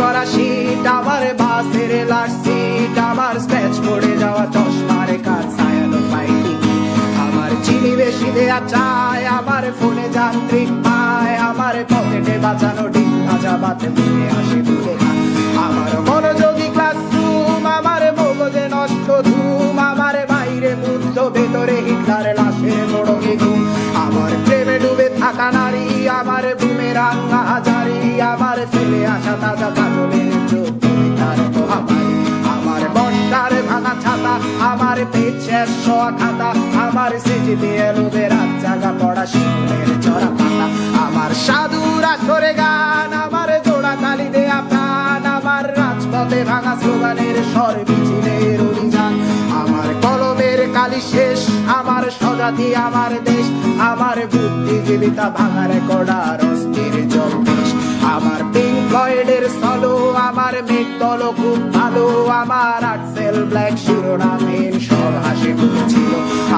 করা শীত, আমার বাসের লাশ সিট, আমার স্ক্র্যাচ পড়ে যাওয়া চশমার কাজ ছায়ানো পাইনি। আমার চিনি বেশি দেয়া চায় আমার ফোনে যান্ত্রিক পায় আমার পকেটে বাঁচানো ডিম, ভাজা বাতে ফিরে আসে দূরে আমার শেষ শোয়া আমার সেজে দিয়ে লোভে রাত জাগা পড়া শিশুদের চড়া পাতা। আমার সাধুরা সরে গান, আমার জোড়া তালি দেয়া প্রাণ, আমার রাজপথে ভাঙা স্লোগানের স্বর মিছিলের অভিযান আমার কলমের কালি শেষ, আমার স্বজাতি, আমার দেশ, আমার বুদ্ধিজীবিতা ভাঙার কড়ার অস্থির জম্পেশ আমার পিঙ্ক ফ্লয়েডের সলো আমার মেঘ খুব ভালো, আমার আটসেল ব্ল্যাক শিরোনামহীন সব হাসি ছিল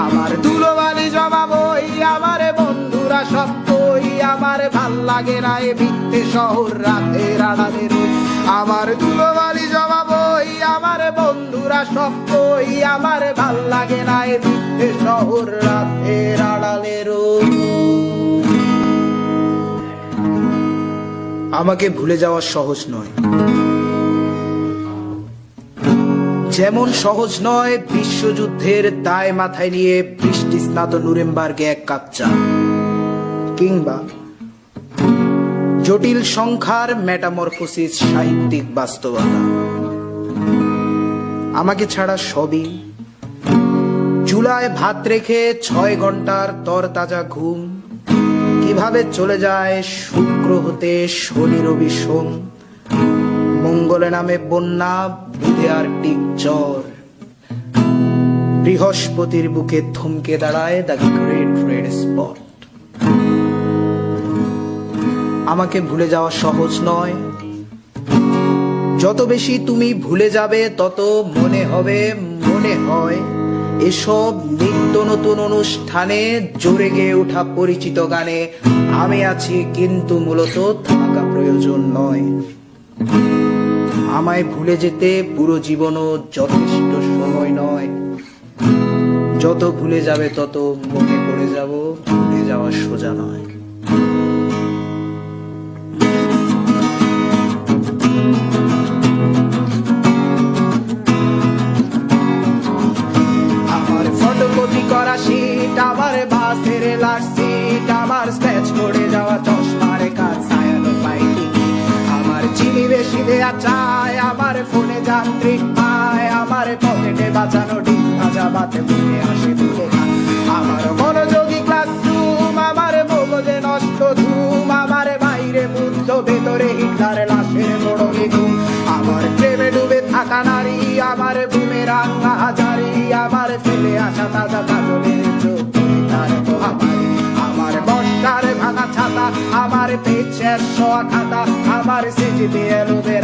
আমার দুলোবালি জমা বই আমার বন্ধুরা সব কই? আমার ভালো লাগে না এ ভিত্তে শহর, রাতের আড়ালে রই আমার দুলোবালি জমা বই আমার বন্ধুরা সব কই? আমার ভালো লাগে না এ ভিত্তে শহর, রাতের আড়ালে রই আমাকে ভুলে যাওয়া সহজ নয়। যেমন সহজ নয়, বিশ্বযুদ্ধের দায় মাথায় নিয়ে বৃষ্টি স্নাত নুরেমবার্গে এক কাপ চা। কিংবা জটিল সংখ্যার মেটামরফোসিস সাহিত্যিক বাস্তবতা। আমাকে ছাড়া সবই চুলায় ভাত রেখে ছয় ঘণ্টার তরতাজা ঘুম। কীভাবে চলে যায় শুক্র হতে শনি রবি সোম? মঙ্গলে নামে বন্যা আর টিকচর বৃহস্পতির বুকে থমকে দাঁড়ায় দ্য গ্রেট রেড স্পট আমাকে ভুলে যাওয়া সহজ নয়। যত বেশি তুমি ভুলে যাবে, তত মনে হবে, মনে হয়। এসব নিত্য নতুন অনুষ্ঠানে জোরে গেয়ে ওঠা পরিচিত গানে আমি আছি, কিন্তু মূলত থাকা প্রয়োজন নয়। আমায় ভুলে যেতে পুরো জীবনও যথেষ্ট সময় নয়। যত ভুলে যাবে, তত মনে পড়ে যাব, ভুলে যাওয়া সোজা নয়। আমার করা যাওয়া চশমার কাজ আমার চিনি বেশি দেয়া চায় ফোনে যান্ত্রিক পায় আমার পকেটে বাঁচানো ডিম ভাজা হাসি ফুলে খায় আমার মনোযোগী ক্লাসরুম আমার মগজে নষ্ট ধুম, আমার বাইরে বুদ্ধ ভেতরে হিটলার লাশের মোড়কে ঘুম। আমার প্রেমে ডুবে থাকা নারী, আমার বুমে রাঙ্গা হাজারি, আমার ফেলে আসা তাজা কাজলের চোখ তার আমার বস্তার ভাঙা ছাতা, আমার পেট শেষ খাতা, আমার সেজে দিয়ে লোভে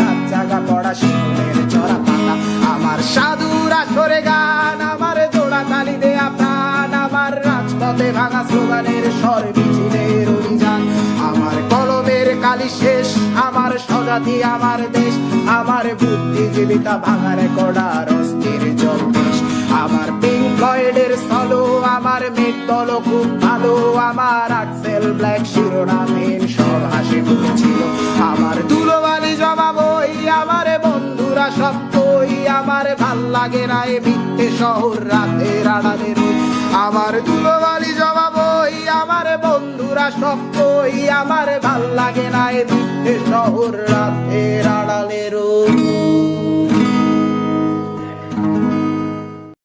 রাত পড়া শিশুদের চড়া পাতা। আমার সাধুরা সরে গান, আমার জোড়া তালি দেয়া প্রাণ, আমার রাজপথে ভাঙা স্লোগানের স্বর মিছিলের অভিযান। আমার কলমের কালি শেষ, আমার স্বজাতি, আমার দেশ, আমার বুদ্ধিজীবিতা ভাঙার কড়ার অস্থির জম্পেশ আমার পিঙ্ক ফ্লয়েডের সলো আমার মেঘ খুব ভালো, আমার আক্সেল ব্ল্যাক শিরোনামহীন সব হাসি ছিল আমার আমার বন্ধুরা সব কই আমার ভালো লাগে না এ মিথ্যে শহর রাতে রাড়ালে আমার দুলোবালি জমা বই আমার বন্ধুরা সব কই আমার ভালো লাগে না এ মিথ্যে শহর রাতে